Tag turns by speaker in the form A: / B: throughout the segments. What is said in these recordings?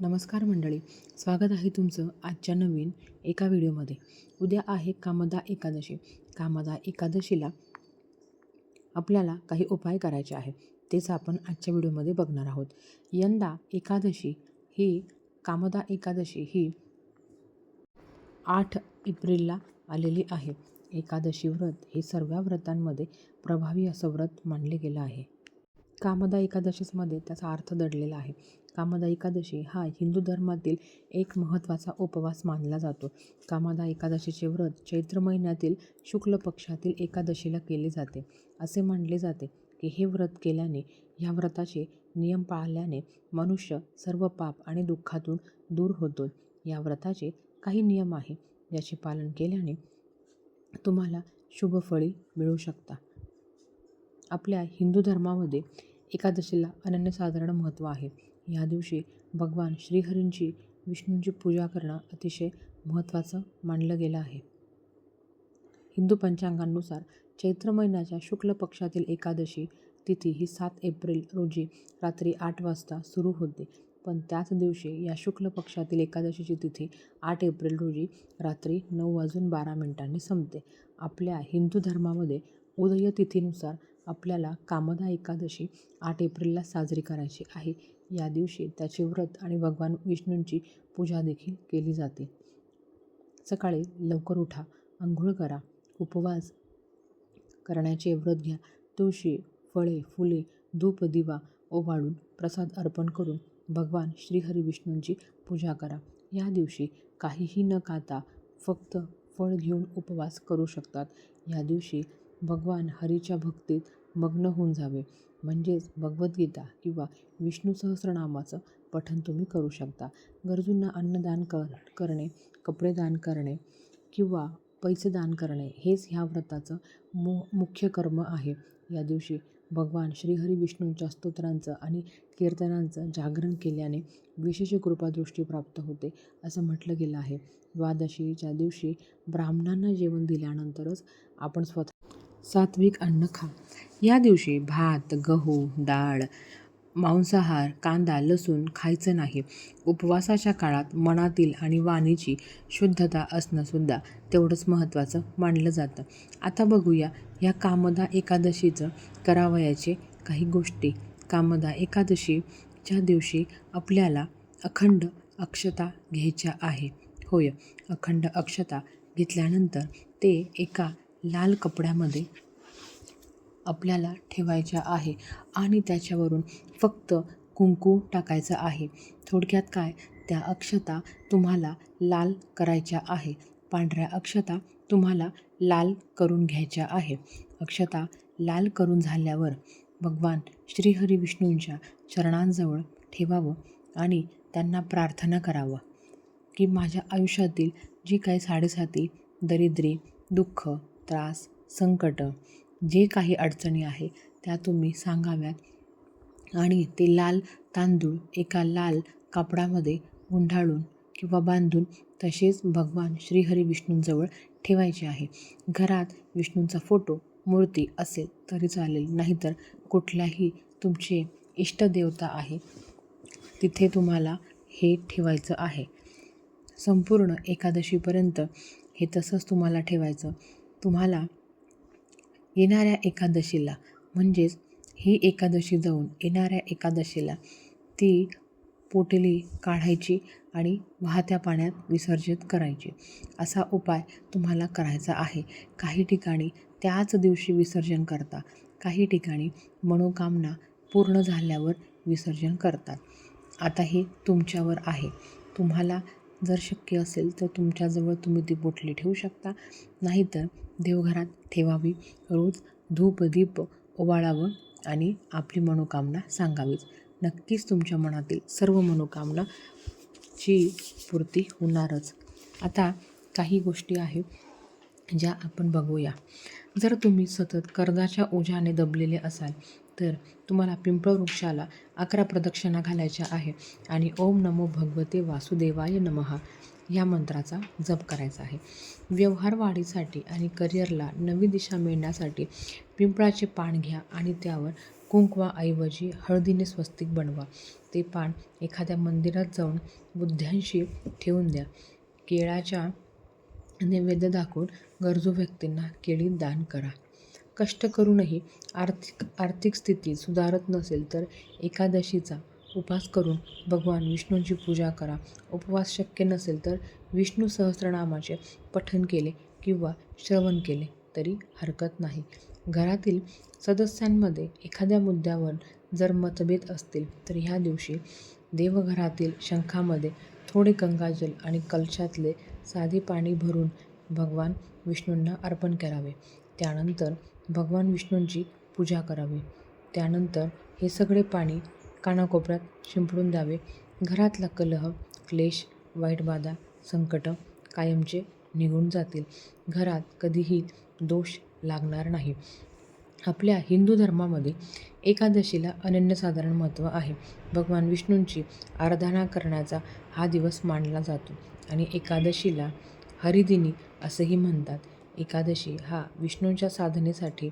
A: नमस्कार मंडळी स्वागत आहे तुमचं आजच्या नवीन एका व्हिडिओमध्ये. उद्या आहे कामदा एकादशी. कामदा एकादशीला आपल्याला काही उपाय करायचे आहे तेच आपण आजच्या व्हिडिओमध्ये बघणार आहोत. यंदा एकादशी ही कामदा एकादशी ही आठ एप्रिलला आलेली आहे. एकादशी व्रत हे सर्व व्रतांमध्ये प्रभावी असं व्रत मानले गेलं आहे. कामदा एकादशीमध्ये त्याचा अर्थ दडलेला आहे. कामदा एकादशी हा हिंदू धर्मातील एक महत्त्वाचा उपवास मानला जातो. कामदा एकादशीचे व्रत चैत्र महिन्यातील शुक्ल पक्षातील एकादशीला केले जाते. असे मानले जाते की हे व्रत केल्याने ह्या व्रताचे नियम पाळल्याने मनुष्य सर्व पाप आणि दुःखातून दूर होतो. या व्रताचे काही नियम आहे. याचे पालन केल्याने तुम्हाला शुभफळी मिळू शकता. आपल्या हिंदू धर्मामध्ये एकादशीला अनन्यसाधारण महत्त्व आहे. या दिवशी भगवान श्रीहरींची विष्णूंची पूजा करणं अतिशय महत्त्वाचं मानलं गेलं आहे. हिंदू पंचांगानुसार चैत्र महिन्याच्या शुक्ल पक्षातील एकादशी तिथी ही सात एप्रिल रोजी रात्री आठ वाजता सुरू होते. पण त्याच दिवशी या शुक्ल पक्षातील एकादशीची तिथी आठ एप्रिल रोजी रात्री नऊ वाजून बारा मिनिटांनी संपते. आपल्या हिंदू धर्मामध्ये उदय तिथीनुसार आपल्याला कामदा एकादशी आठ एप्रिलला साजरी करायची आहे. या दिवशी त्याचे व्रत आणि भगवान विष्णूंची पूजा देखील केली जाते. सकाळी लवकर उठा आंघोळ करा उपवास करण्याचे व्रत घ्या. तुळशी फळे फुले धूप दिवा ओवाळून प्रसाद अर्पण करून भगवान श्रीहरी विष्णूंची पूजा करा. या दिवशी काहीही न खाता फक्त फळ घेऊन उपवास करू शकतात. या दिवशी भगवान हरीच्या भक्तीत मग्न होऊन जावे. म्हणजेच भगवद्गीता किंवा विष्णू सहस्रनामाचं पठन तुम्ही करू शकता. गरजूंना अन्नदान कर करणे कपडे दान करणे किंवा पैसे दान करणे हेच ह्या व्रताचं मु मुख्य कर्म आहे. या दिवशी भगवान श्रीहरी विष्णूंच्या स्तोत्रांचं आणि कीर्तनांचं जागरण केल्याने विशेष कृपादृष्टी प्राप्त होते असं म्हटलं गेलं आहे. द्वादशीच्या दिवशी ब्राह्मणांना जेवण दिल्यानंतरच आपण स्वतः सात्विक अन्न खा. या दिवशी भात गहू डाळ मांसाहार कांदा लसूण खायचं नाही. उपवासाच्या काळात मनातील आणि वाणीची शुद्धता असणंसुद्धा तेवढंच महत्त्वाचं मानलं जातं. आता बघूया या कामदा एकादशीचं करावयाचे काही गोष्टी. कामदा एकादशीच्या दिवशी आपल्याला अखंड अक्षता घ्यायच्या आहे. होय अखंड अक्षता घेतल्यानंतर ते एका लाल कपड्यामध्ये आपल्याला ठेवायच्या आहे आणि त्याच्यावरून फक्त कुंकू टाकायचं आहे. थोडक्यात काय? त्या अक्षता तुम्हाला लाल करायच्या आहे. पांढऱ्या अक्षता तुम्हाला लाल करून घ्यायच्या आहे. अक्षता लाल करून झाल्यावर भगवान श्रीहरी विष्णूंच्या चरणांजवळ ठेवावं आणि त्यांना प्रार्थना करावं की माझ्या आयुष्यातील जी काही साडेसाती दरिद्री दुःख त्रास संकट जे काही अडचणी आहे त्या तुम्ही सांगाव्यात. आणि ते लाल तांदूळ एका लाल कापडामध्ये गुंडाळून किंवा बांधून तसेच भगवान श्रीहरी विष्णूंजवळ ठेवायचे आहे. घरात विष्णूंचा फोटो मूर्ती असेल तरी चालेल नाहीतर कुठल्याही तुमचे इष्टदेवता आहे तिथे तुम्हाला हे ठेवायचं आहे. संपूर्ण एकादशीपर्यंत हे तसंच तुम्हाला ठेवायचं. तुम्हाला येणाऱ्या एकादशीला म्हणजेच ही एकादशी जाऊन येणाऱ्या एकादशीला ती पोटली काढायची आणि वाहत्या पाण्यात विसर्जित करायची. असा उपाय तुम्हाला करायचा आहे. काही ठिकाणी त्याच दिवशी विसर्जन करता काही ठिकाणी मनोकामना पूर्ण झाल्यावर विसर्जन करतात. आता हे तुमच्यावर आहे. तुम्हाला जर शक्य असेल तर तुमच्याजवळ तुम्ही ती बोटली ठेवू शकता. नाहीतर देवघरात ठेवावी. रोज धूप दीप ओवाळावं आणि आपली मनोकामना सांगावीच. नक्कीच तुमच्या मनातील सर्व मनोकामना ची पूर्ती होणारच. आता काही गोष्टी आहेत ज्या आपण बघूया. जर तुम्ही सतत कर्जाच्या ओझ्याने दबलेले असाल तर तुम्हाला पिंपळ वृक्षाला अकरा प्रदक्षिणा घालायच्या आहे. आणि ओम नमो भगवते वासुदेवाय नमहा या मंत्राचा जप करायचा आहे. व्यवहार वाढीसाठी आणि करिअरला नवी दिशा मिळण्यासाठी पिंपळाचे पान घ्या आणि त्यावर कुंकवाऐवजी हळदीने स्वस्तिक बनवा. ते पान एखाद्या मंदिरात जाऊन बुद्ध्यांशी ठेवून द्या. केळाच्या नैवेद्य दाखवून गरजू व्यक्तींना केळी दान करा. कष्ट करूनही आर्थिक आर्थिक स्थिती सुधारत नसेल तर एकादशीचा उपवास करून भगवान विष्णूंची पूजा करा. उपवास शक्य नसेल तर विष्णू सहस्रनामाचे पठण केले किंवा श्रवण केले तरी हरकत नाही. घरातील सदस्यांमध्ये एखाद्या मुद्द्यावर जर मतभेद असतील तर ह्या दिवशी देवघरातील शंखामध्ये थोडे गंगाजल आणि कलशातले साधे पाणी भरून भगवान विष्णूंना अर्पण करावे. त्यानंतर भगवान विष्णूंची पूजा करावी. त्यानंतर हे सगळे पाणी कानाकोपऱ्यात शिंपडून द्यावे. घरातला कलह क्लेश वाईट बाधा संकट कायमचे निघून जातील. घरात कधीही दोष लागणार नाही. आपल्या हिंदू धर्मामध्ये एकादशीला अनन्यसाधारण महत्त्व आहे. भगवान विष्णूंची आराधना करण्याचा हा दिवस मानला जातो आणि एकादशीला हरिदिनी असंही म्हणतात. एकादशी हा विष्णूंच्या साधनेसाठी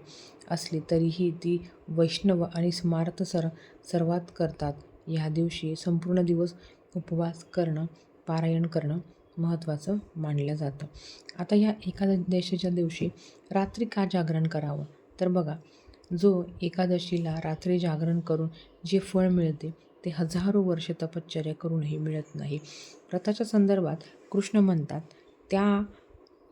A: असली तरीही ती वैष्णव आणि स्मार्त सर सर्वात करतात. ह्या दिवशी संपूर्ण दिवस उपवास करणं पारायण करणं महत्त्वाचं मानलं जातं. आता या एकादशीच्या दिवशी रात्री का जागरण करावं? तर बघा जो एकादशीला रात्री जागरण करून जे फळ मिळते ते हजारो वर्ष तपश्चर्या करूनही मिळत नाही. व्रताच्या संदर्भात कृष्ण म्हणतात त्या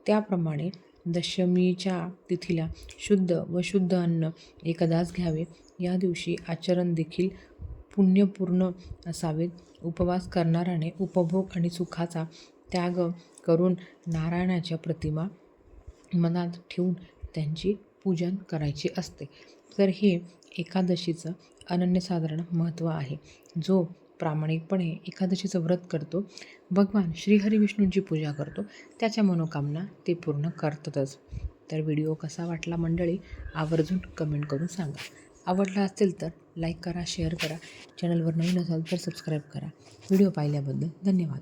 A: त्याप्रमाणे दशमीच्या तिथीला शुद्ध व शुद्ध अन्न एकदाच घ्यावे. या दिवशी आचरण देखील पुण्यपूर्ण असावेत उपवास करणाऱ्याने उपभोग आणि सुखाचा त्याग करून नारायणाच्या प्रतिमा मनात ठेवून त्यांची पूजन करायची असते. तर हे एकादशीचं अनन्यसाधारण महत्त्व आहे. जो प्रामाणिकपणे एकादशीचं व्रत करतो. भगवान श्रीहरी विष्णूंची पूजा करतो. त्याच्या मनोकामना ते पूर्ण करतातच. तर व्हिडिओ कसा वाटला मंडळी? आवर्जून कमेंट करून सांगा. आवडला असेल तर लाईक करा शेअर करा. चॅनलवर नवीन असाल तर सबस्क्राईब करा. व्हिडिओ पाहिल्याबद्दल धन्यवाद.